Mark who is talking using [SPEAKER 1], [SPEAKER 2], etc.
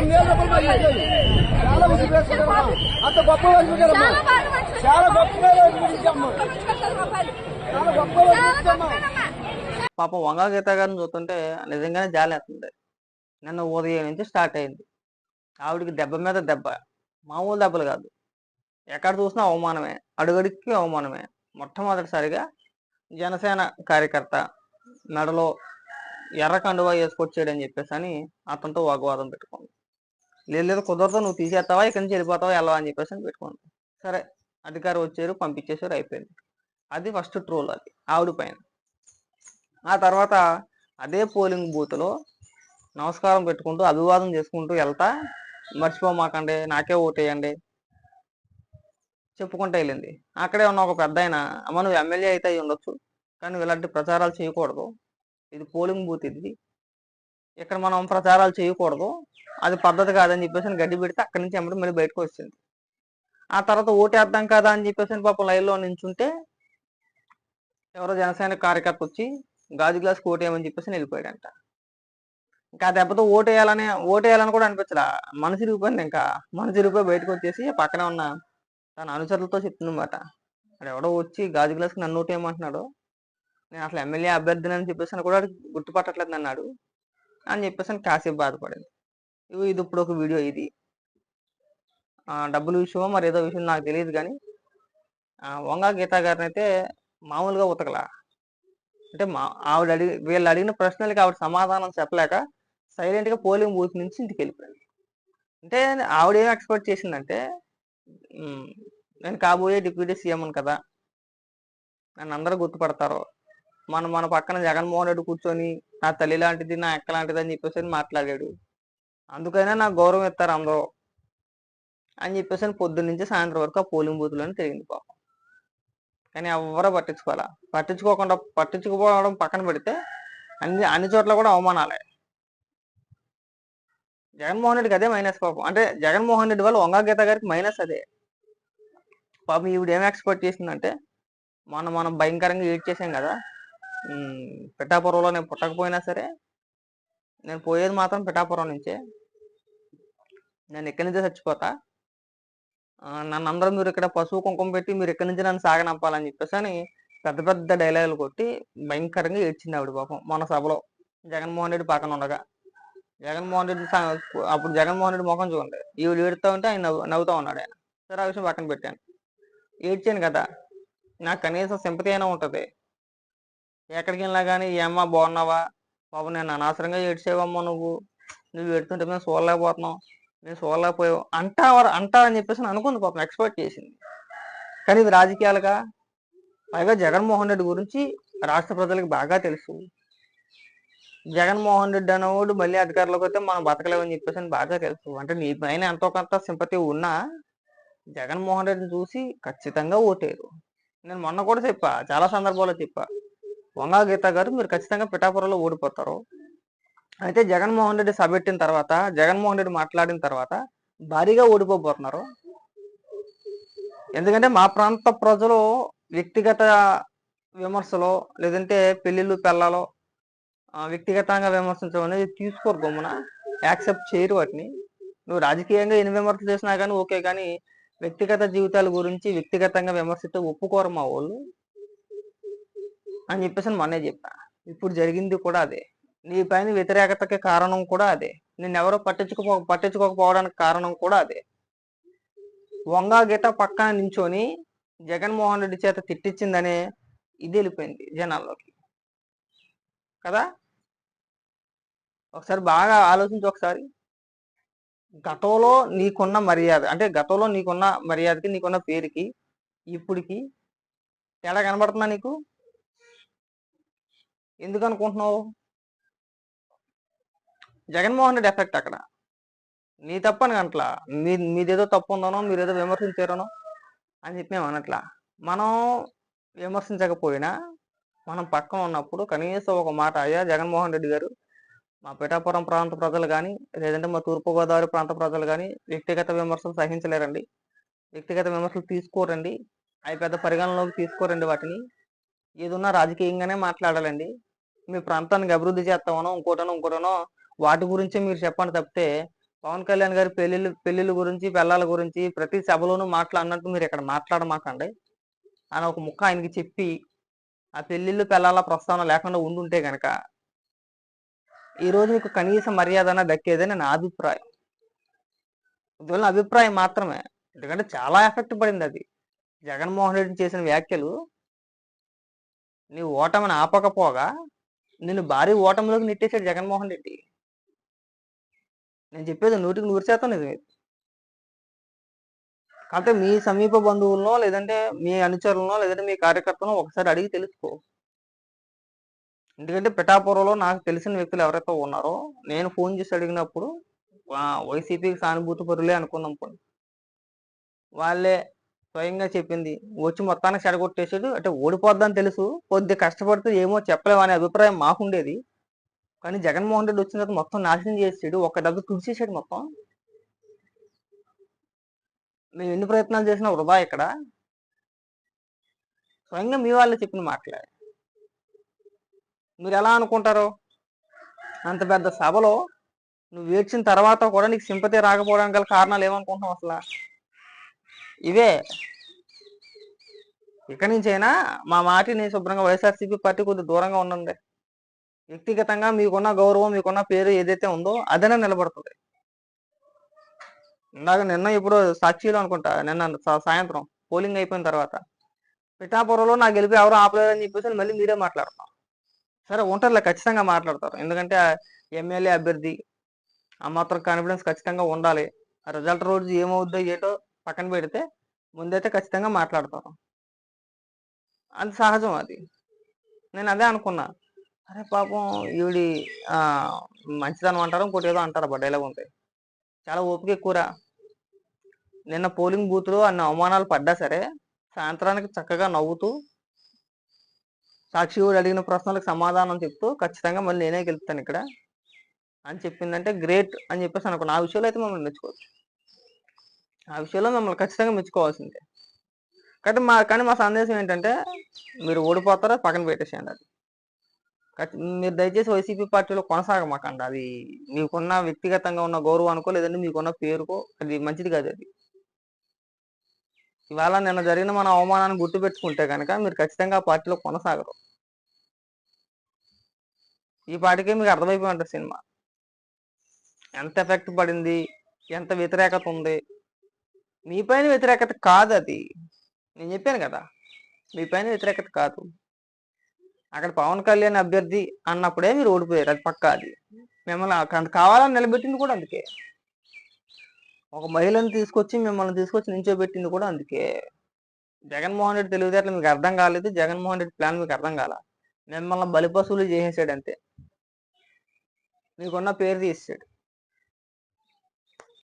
[SPEAKER 1] చాలా ఉసురు వేసుకుంటారమ్మా. అంత గొప్ప వేసుకుంటారమ్మా
[SPEAKER 2] చాలా
[SPEAKER 3] పాపం వంగా గీత గారిని చూస్తుంటే నిజంగానే జాలేస్తుంది నిన్న ఉదయం నుంచి స్టార్ట్ అయింది. ఆవిడకి దెబ్బ మీద దెబ్బ. మామూలు దెబ్బలు కాదు. ఎక్కడ చూసినా అవమానమే. అడుగడుక్కి అవమానమే. మొట్టమొదటిసారిగా జనసేన కార్యకర్త మెడలో ఎర్ర కండువా వేసుకొచ్చాడని చెప్పేసి అని అతనితో వాగ్వాదం పెట్టుకుంది. లేదు లేదు కుదరదు నువ్వు తీసేస్తావా ఇక్కడి నుంచి వెళ్ళిపోతావా ఎలా అని చెప్పేసి అని పెట్టుకోండి సరే అధికారి వచ్చారు పంపించేసారు అయిపోయింది. అది ఫస్ట్ ట్రోల్ అది ఆవిడ పైన. ఆ తర్వాత అదే పోలింగ్ బూత్లో నమస్కారం పెట్టుకుంటూ అభివాదం చేసుకుంటూ వెళ్తా మర్చిపోమాకండి నాకే ఓటేయండి చెప్పుకుంటూ వెళ్ళింది. అక్కడే ఉన్న ఒక పెద్ద ఆయన అమ్మ నువ్వు ఎమ్మెల్యే అయితే అయి ఉండొచ్చు కానీ నువ్వు ఇలాంటి ప్రచారాలు చేయకూడదు. ఇది పోలింగ్ బూత్ ఇది. ఇక్కడ మనం ప్రచారాలు చేయకూడదు. అది పద్ధతి కాదని చెప్పేసి గడ్డి పెడితే అక్కడి నుంచి అమ్మడం మళ్ళీ బయటకు వచ్చింది. ఆ తర్వాత ఓటేద్దాం కదా అని చెప్పేసి పాపం లైన్లో నించుంటే ఎవరో జనసేన కార్యకర్త వచ్చి గాజు గ్లాస్ ఓటేయమని చెప్పేసి వెళ్ళిపోయాడంట. ఇంకా దెబ్బతో ఓటేయాలని ఓటేయాలని కూడా అనిపించలా. మనసు ఇరిగిపోయింది ఇంకా. మనసు ఇరిగిపోయి బయటకు వచ్చేసి పక్కనే ఉన్న తన అనుచరులతో చెప్తుందన్నమాట. అక్కడ ఎవడో వచ్చి గాజు గ్లాస్కి నన్ను ఓటేయమంటున్నాడు? నేను అసలు ఎమ్మెల్యే అభ్యర్థిని అని చెప్పేసి అని కూడా గుర్తుపట్టట్లేదు అన్నాడు అని చెప్పేసి అని కాసేపు బాధపడింది. ఇది ఇప్పుడు ఒక వీడియో ఇది. డబ్బులు డబ్బుల విషయమో మరి ఏదో విషయం నాకు తెలియదు కానీ వంగ వంగా గీతా గారిని అయితే మామూలుగా ఉతకలా. అంటే మా ఆవిడ అడిగి వీళ్ళు అడిగిన ప్రశ్నలకి ఆవిడ సమాధానం చెప్పలేక సైలెంట్గా పోలింగ్ బూత్ నుంచి ఇంటికి వెళ్ళిపోయింది అంటే ఆవిడ ఏం ఎక్స్పెక్ట్ చేసిందంటే నేను కాబోయే డిప్యూటీ సీఎం కదా నన్ను అందరూ గుర్తుపడతారు. మన మన పక్కన జగన్మోహన్ రెడ్డి కూర్చొని నా తల్లి లాంటిది నా ఎక్క లాంటిది అని చెప్పేసి అని మాట్లాడాడు. అందుకైనా నాకు గౌరవం ఇస్తారు అందరూ. అని చెప్పేసి పొద్దున్న నుంచి సాయంత్రం వరకు ఆ పోలింగ్ బూత్లోనే తిరిగింది పాపం. కానీ ఎవరో పట్టించుకోవాలా? పట్టించుకోకుండా పట్టించుకోవడం పక్కన పెడితే అన్ని అన్ని చోట్ల కూడా అవమానాలే. జగన్మోహన్ రెడ్డికి అదే మైనస్ పాపం. అంటే జగన్మోహన్ రెడ్డి వల్ల వంగా గీత గారికి మైనస్ అదే. పాపం ఈవిడ ఏం ఎక్స్పెక్ట్ చేసిందంటే మనం మనం భయంకరంగా ఏడ్ చేసాం కదా పిఠాపురంలో నేను పుట్టకపోయినా సరే నేను పోయేది మాత్రం పిఠాపురం నుంచే. నేను ఇక్కడి నుంచే చచ్చిపోతా. నన్ను అందరూ మీరు ఇక్కడ పశువు కుంకుమ పెట్టి మీరు ఇక్కడి నుంచి నన్ను సాగనంపాలని చెప్పేసి అని పెద్ద పెద్ద డైలాగులు కొట్టి భయంకరంగా ఏడ్చింది ఆవిడ పాపం మన సభలో. జగన్మోహన్ రెడ్డి పక్కన ఉండగా. జగన్మోహన్ రెడ్డి అప్పుడు జగన్మోహన్ రెడ్డి ముఖం చూడండి. ఈవిడ ఏడుతా ఉంటే ఆయన నవ్వుతా ఉన్నాడు ఆయన. సరే ఆ విషయం పక్కన పెట్టాను. ఏడ్చాను కదా. నాకు కనీసం సింపతి అయినా ఉంటుంది. ఎక్కడికి వెళ్ళినా కానీ ఏమ్మా బాగున్నావా? బాబు నేను అనవసరంగా ఏడ్చేవమ్మా నువ్వు. నువ్వు ఏడుతుంటే మేము చూడలేకపోతున్నావు నేను చూడలేకపోయావు అంటా అంటా అని చెప్పేసి అనుకుంది పాపం ఎక్స్పెక్ట్ చేసింది. కానీ ఇది రాజకీయాలుగా పైగా జగన్మోహన్ రెడ్డి గురించి రాష్ట్ర ప్రజలకు బాగా తెలుసు. జగన్మోహన్ రెడ్డి అనేవాడు మళ్ళీ అధికారంలోకి వస్తే మనం బతకలేమని చెప్పేసి అని బాగా తెలుసు. అంటే నీ పైన ఎంతో కొంత సింపతి ఉన్నా జగన్మోహన్ రెడ్డిని చూసి ఖచ్చితంగా ఓటేరు. నేను మొన్న కూడా చెప్పా చాలా సందర్భాల్లో చెప్పా. వంగా గీత గారు మీరు ఖచ్చితంగా పిఠాపురంలో ఓడిపోతారు. అయితే జగన్మోహన్ రెడ్డి సభెట్టిన తర్వాత జగన్మోహన్ రెడ్డి మాట్లాడిన తర్వాత భారీగా ఓడిపోబోతున్నారు. ఎందుకంటే మా ప్రాంత ప్రజలు వ్యక్తిగత విమర్శలో లేదంటే పెళ్ళిళ్ళు పెళ్ళలో వ్యక్తిగతంగా విమర్శించడం అనేది తీసుకోరు గమ్మున యాక్సెప్ట్ చేయరు వాటిని. నువ్వు రాజకీయంగా ఎన్ని విమర్శలు చేసినా కానీ ఓకే కానీ వ్యక్తిగత జీవితాల గురించి వ్యక్తిగతంగా విమర్శిస్తే ఒప్పుకోరు మా వాళ్ళు. అని చెప్పేసి మొన్నే చెప్పా. ఇప్పుడు జరిగింది కూడా అదే. నీ పైన వ్యతిరేకతకి కారణం కూడా అదే. నిన్ను ఎవరో పట్టించుకోపో పట్టించుకోకపోవడానికి కారణం కూడా అదే. వంగా గీత పక్కన నించొని జగన్మోహన్ రెడ్డి చేత తిట్టించిందనే ఇది వెళ్ళిపోయింది జనాల్లోకి. కదా? ఒకసారి బాగా ఆలోచించి ఒకసారి. గతంలో నీకున్న మర్యాద అంటే గతంలో నీకున్న మర్యాదకి నీకున్న పేరుకి ఇప్పటికి తేడా కనబడుతుందా నీకు? ఎందుకు అనుకుంటున్నావు? జగన్మోహన్ రెడ్డి ఎఫెక్ట్ అక్కడ. నీ తప్పని గంటలా. మీ మీదేదో తప్పు ఉందనో మీరేదో విమర్శించారనో అని చెప్పి మేము అనట్లా. మనం విమర్శించకపోయినా మనం పక్కన ఉన్నప్పుడు కనీసం ఒక మాట అయ్యా జగన్మోహన్ రెడ్డి గారు మా పిఠాపురం ప్రాంత ప్రజలు కానీ లేదంటే మా తూర్పుగోదావరి ప్రాంత ప్రజలు కానీ వ్యక్తిగత విమర్శలు సహించలేరండి. వ్యక్తిగత విమర్శలు తీసుకోరండి. అవి పెద్ద పరిగణలోకి తీసుకోరండి వాటిని. ఏదున్నా రాజకీయంగానే మాట్లాడాలండి. మీ ప్రాంతానికి అభివృద్ధి చేస్తామనో ఇంకోటనో ఇంకోటనో వాటి గురించే మీరు చెప్పండి తప్పితే పవన్ కళ్యాణ్ గారి పెళ్ళిళ్ళు పెళ్ళిళ్ళ గురించి పిల్లల గురించి ప్రతి సభలోనూ మాట్లాడినట్టు మీరు ఇక్కడ మాట్లాడమాకండి. అని ఒక ముక్క ఆయనకి చెప్పి ఆ పెళ్ళిళ్ళు పిల్లల ప్రస్తావన లేకుండా ఉండుంటే గనక ఈ రోజు మీకు కనీస మర్యాద దక్కేదని నా అభిప్రాయం. అందువల్ల అభిప్రాయం మాత్రమే ఎందుకంటే చాలా ఎఫెక్ట్ పడింది అది. జగన్మోహన్ రెడ్డి చేసిన వ్యాఖ్యలు నీ ఓటమిని ఆపకపోగా నిన్ను భారీ ఓటమిలోకి నెట్టేశాడు జగన్మోహన్ రెడ్డి. నేను చెప్పేది నూటికి నూరు శాతం నిజమే. కాకపోతే మీ సమీప బంధువులనో లేదంటే మీ అనుచరులనో లేదంటే మీ కార్యకర్తనో ఒకసారి అడిగి తెలుసుకో. ఎందుకంటే పిఠాపురంలో నాకు తెలిసిన వ్యక్తులు ఎవరైతే ఉన్నారో నేను ఫోన్ చేసి అడిగినప్పుడు వైసీపీకి సానుభూతి పరులే అనుకుందాం పోయి వాళ్ళే స్వయంగా చెప్పింది వచ్చి మొత్తానికి చెడగొట్టేసాడు అంటే ఓడిపోద్దని తెలుసు కొద్ది కష్టపడితే ఏమో చెప్పలేము అనే అభిప్రాయం మాకుండేది. కానీ జగన్మోహన్ రెడ్డి వచ్చిన తర్వాత మొత్తం నాశనం చేసాడు ఒక డబ్బు తుడిచేసాడు మొత్తం. మేము ఎన్ని ప్రయత్నాలు చేసినా వృధా ఇక్కడ స్వయంగా మీ వాళ్ళే చెప్పిన మాటలే. మీరు ఎలా అనుకుంటారు? అంత పెద్ద సభలో నువ్వు ఏడ్చిన తర్వాత కూడా నీకు సింపతి రాకపోవడానికి గల కారణాలు ఏమనుకుంటున్నావు అసలు? ఇవే. ఇక్కడి నుంచైనా మా మాటిని శుభ్రంగా వైఎస్ఆర్సీపీ పార్టీ కొద్దిగా దూరంగా ఉండండి. వ్యక్తిగతంగా మీకున్న గౌరవం మీకున్న పేరు ఏదైతే ఉందో అదనే నిలబడుతుంది. ఇందాక నిన్న ఇప్పుడు సాక్షిలో అనుకుంటా నిన్న సాయంత్రం పోలింగ్ అయిపోయిన తర్వాత. పిఠాపురంలో నాకు గెలిపి ఎవరు ఆపలేదని చెప్పేసి మళ్ళీ మీరే మాట్లాడతాం సరే ఉంటారులే ఖచ్చితంగా మాట్లాడతారు. ఎందుకంటే ఎమ్మెల్యే అభ్యర్థి ఆ మాత్రం కాన్ఫిడెన్స్ ఖచ్చితంగా ఉండాలి. రిజల్ట్ రోజు ఏమవుద్దో ఏటో పక్కన పెడితే ముందైతే ఖచ్చితంగా మాట్లాడతారు. అది సహజం అది. నేను అదే అనుకున్నా. అరే పాపం ఈవిడి మంచిదనం అంటారు ఇంకోటి ఏదో అంటారు అబ్బా డైలాగ్ ఉంటాయి చాలా ఓపిక ఎక్కువరా నిన్న పోలింగ్ బూత్లో అన్ని అవమానాలు పడ్డా సరే సాయంత్రానికి చక్కగా నవ్వుతూ సాక్షి అడిగిన ప్రశ్నలకు సమాధానం చెప్తూ ఖచ్చితంగా మళ్ళీ నేనే గెలుపుతాను ఇక్కడ అని చెప్పిందంటే గ్రేట్ అని చెప్పేసి అనుకున్నా ఆ విషయంలో అయితే మమ్మల్ని మెచ్చుకోవచ్చు. ఆ విషయంలో మిమ్మల్ని ఖచ్చితంగా మెచ్చుకోవాల్సిందే. కానీ మా కానీ మా సందేశం ఏంటంటే మీరు ఓడిపోతారో? పక్కన పెట్టేసేయండి అది. మీరు దయచేసి వైసీపీ పార్టీలో కొనసాగమాకండి. అది మీకున్న వ్యక్తిగతంగా ఉన్న గౌరవం అనుకో లేదంటే మీకున్న పేరుకో అది మంచిది కాదు అది. ఇవాళ నిన్న జరిగిన మన అవమానాన్ని గుర్తుపెట్టుకుంటే కనుక మీరు ఖచ్చితంగా ఆ పార్టీలో కొనసాగరు. ఈ పాటికే మీకు అర్థమైపోయి ఉంటుంది సినిమా. ఎంత ఎఫెక్ట్ పడింది ఎంత వ్యతిరేకత ఉంది. మీ పైన వ్యతిరేకత కాదు అది నేను చెప్పాను కదా. మీ పైన వ్యతిరేకత కాదు. అక్కడ పవన్ కళ్యాణ్ అభ్యర్థి అన్నప్పుడే మీరు ఓడిపోయారు అది పక్కా అది. మిమ్మల్ని అక్కడ కావాలని నిలబెట్టింది కూడా అందుకే. ఒక మహిళను తీసుకొచ్చి మిమ్మల్ని తీసుకొచ్చి నించోబెట్టింది కూడా అందుకే. జగన్మోహన్ రెడ్డి తెలివితేటలు మీకు అర్థం కాలేదు జగన్మోహన్ రెడ్డి ప్లాన్ మీకు అర్థం కాల. మిమ్మల్ని బలిపశువులు చేసేసాడు అంతే. మీకున్న పేరు తీసాడు